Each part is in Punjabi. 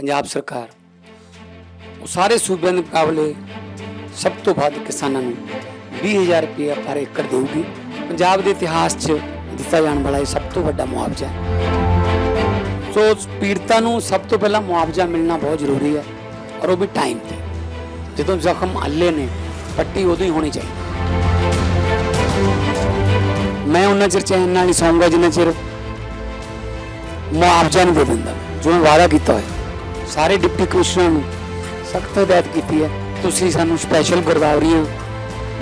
ਪੰਜਾਬ ਸਰਕਾਰ, ਉਹ ਸਾਰੇ ਸੂਬਿਆਂ ਦੇ ਮੁਕਾਬਲੇ ਸਭ ਤੋਂ ਵੱਧ ਕਿਸਾਨਾਂ ਨੂੰ 20000 ਰੁਪਏ ਪਰ ਏਕੜ ਦੇਊਗੀ। ਪੰਜਾਬ ਦੇ ਇਤਿਹਾਸ 'ਚ ਦਿੱਤਾ ਜਾਣ ਵਾਲਾ ਇਹ ਸਭ ਤੋਂ ਵੱਡਾ ਮੁਆਵਜ਼ਾ ਹੈ। ਸੋ ਪੀੜਤਾਂ ਨੂੰ ਸਭ ਤੋਂ ਪਹਿਲਾਂ ਮੁਆਵਜ਼ਾ ਮਿਲਣਾ ਬਹੁਤ ਜ਼ਰੂਰੀ ਹੈ ਔਰ ਉਹ ਵੀ ਟਾਈਮ ਤੇ। ਜਦੋਂ ਜ਼ਖਮ ਅੱਲੇ ਨੇ, ਪੱਟੀ ਉਦੋਂ ਹੀ ਹੋਣੀ ਚਾਹੀਦੀ ਮੈਂ ਉਹਨਾਂ ਚਿਰ ਚੈਨ ਨਾਲ ਨਹੀਂ ਸੌਂਗਾ ਜਿੰਨਾ ਚਿਰ ਮੁਆਵਜ਼ਾ ਨਹੀਂ ਦੇ ਦਿੰਦਾ। ਜੋ ਮੈਂ ਵਾਅਦਾ ਕੀਤਾ ਹੋਇਆ। ਸਾਰੇ ਡਿਪਟੀ ਕਮਿਸ਼ਨਰਾਂ ਨੂੰ ਸਖਤ ਹਦਾਇਤ ਕੀਤੀ ਹੈ। ਤੁਸੀਂ ਸਾਨੂੰ ਸਪੈਸ਼ਲ ਗਰਦਾਵਰੀਆਂ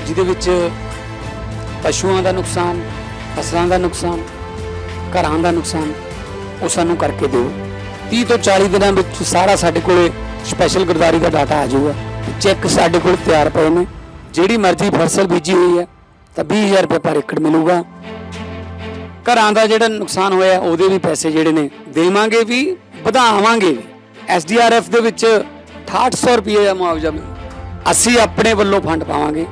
ਜਿਹਦੇ ਵਿੱਚ ਪਸ਼ੂਆਂ ਦਾ ਨੁਕਸਾਨ, ਫਸਲਾਂ ਦਾ ਨੁਕਸਾਨ, ਘਰਾਂ ਦਾ ਨੁਕਸਾਨ, ਉਹ ਸਾਨੂੰ ਕਰਕੇ ਦਿਓ। 30 ਤੋਂ 40 ਦਿਨਾਂ ਵਿੱਚ ਸਾਰਾ ਸਾਡੇ ਕੋਲੇ ਸਪੈਸ਼ਲ ਗਰਦਾਰੀ ਦਾ ਡਾਟਾ ਆ ਜਾਊਗਾ। ਚੈੱਕ ਸਾਡੇ ਕੋਲ ਤਿਆਰ ਪਏ ਨੇ। ਜਿਹੜੀ ਮਰਜ਼ੀ ਫਸਲ ਬੀਜੀ ਹੋਈ ਹੈ, ਤਾਂ 20000 ਰੁਪਏ ਪਰ ਏਕੜ ਮਿਲੂਗਾ। ਘਰਾਂ ਦਾ ਜਿਹੜਾ ਨੁਕਸਾਨ ਹੋਇਆ, ਉਹਦੇ ਵੀ ਪੈਸੇ ਜਿਹੜੇ ਨੇ ਦੇਵਾਂਗੇ ਵੀ, ਵਧਾਵਾਂਗੇ ਵੀ। ਐਸਡੀਆਰਐਫ ਦੇ ਵਿੱਚ 6800 ਰੁਪਏ ਦਾ ਮੁਆਵਜ਼ਾ ਮਿਲੂ। ਅਸੀਂ ਆਪਣੇ ਵੱਲੋਂ ਫੰਡ ਪਾਵਾਂਗੇ।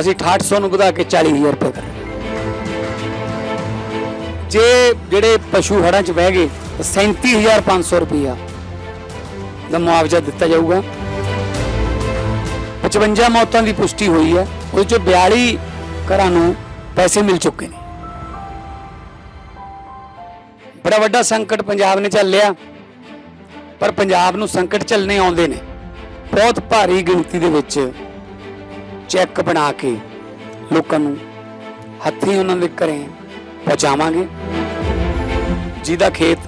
ਅਸੀਂ 6800 ਨੂੰ ਵਧਾ ਕੇ 40000 ਰੁਪਏ ਕਰਾਂਗੇ। ਜੇ ਜਿਹੜੇ ਪਸ਼ੂ ਹੜਾਂ 'ਚ ਬਹਿ ਗਏ, ਤਾਂ 37500 ਰੁਪਇਆ ਦਾ ਮੁਆਵਜ਼ਾ ਦਿੱਤਾ ਜਾਊਗਾ। 55 ਮੌਤਾਂ ਦੀ ਪੁਸ਼ਟੀ ਹੋਈ ਹੈ। ਉਹਦੇ 'ਚ 42 ਘਰਾਂ ਨੂੰ ਪੈਸੇ ਮਿਲ ਚੁੱਕੇ ਨੇ। ਬੜਾ ਵੱਡਾ ਸੰਕਟ ਪੰਜਾਬ ਨੇ ਝੱਲਿਆ ਪਰ ਪੰਜਾਬ ਨੂੰ ਸੰਕਟ ਝੱਲਣੇ ਆਉਂਦੇ ਨੇ। ਬਹੁਤ ਭਾਰੀ ਗਿਣਤੀ ਦੇ ਵਿੱਚ ਚੈੱਕ ਬਣਾ ਕੇ ਲੋਕਾਂ ਨੂੰ ਹੱਥੀਂ ਉਹਨਾਂ ਦੇ ਘਰੇ ਪਹੁੰਚਾਵਾਂਗੇ। ਜਿਹਦਾ ਖੇਤ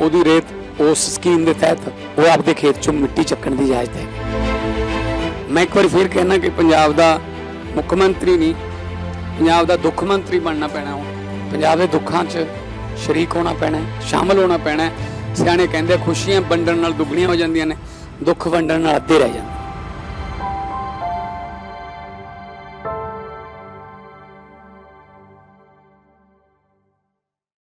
ਉਹਦੀ ਰੇਤ ਉਸ ਸਕੀਮ ਦੇ ਤਹਿਤ ਉਹ ਆਪਦੇ ਖੇਤ ਚੋਂ ਮਿੱਟੀ ਚੱਕਣ ਦੀ ਇਜਾਜ਼ਤ ਹੈ। ਮੈਂ ਇੱਕ ਵਾਰੀ ਫਿਰ ਕਹਿਣਾ ਕਿ ਪੰਜਾਬ ਦਾ ਮੁੱਖ ਮੰਤਰੀ ਨਹੀਂ ਪੰਜਾਬ ਦਾ ਦੁੱਖ ਮੰਤਰੀ ਬਣਨਾ ਪੈਣਾ ਹੁਣ ਪੰਜਾਬ ਦੇ ਦੁੱਖਾਂ 'ਚ ਸ਼ਰੀਕ ਹੋਣਾ ਪੈਣਾ ਹੈ, ਸ਼ਾਮਲ ਹੋਣਾ ਪੈਣਾ ਸਿਆਣੇ ਕਹਿੰਦੇ ਖੁਸ਼ੀਆਂ ਵੰਡਣ ਨਾਲ ਦੁੱਗਣੀਆਂ ਹੋ ਜਾਂਦੀਆਂ ਨੇ, ਦੁੱਖ ਵੰਡਣ ਨਾਲ ਅੱਧੇ ਰਹਿ ਜਾਂਦੇ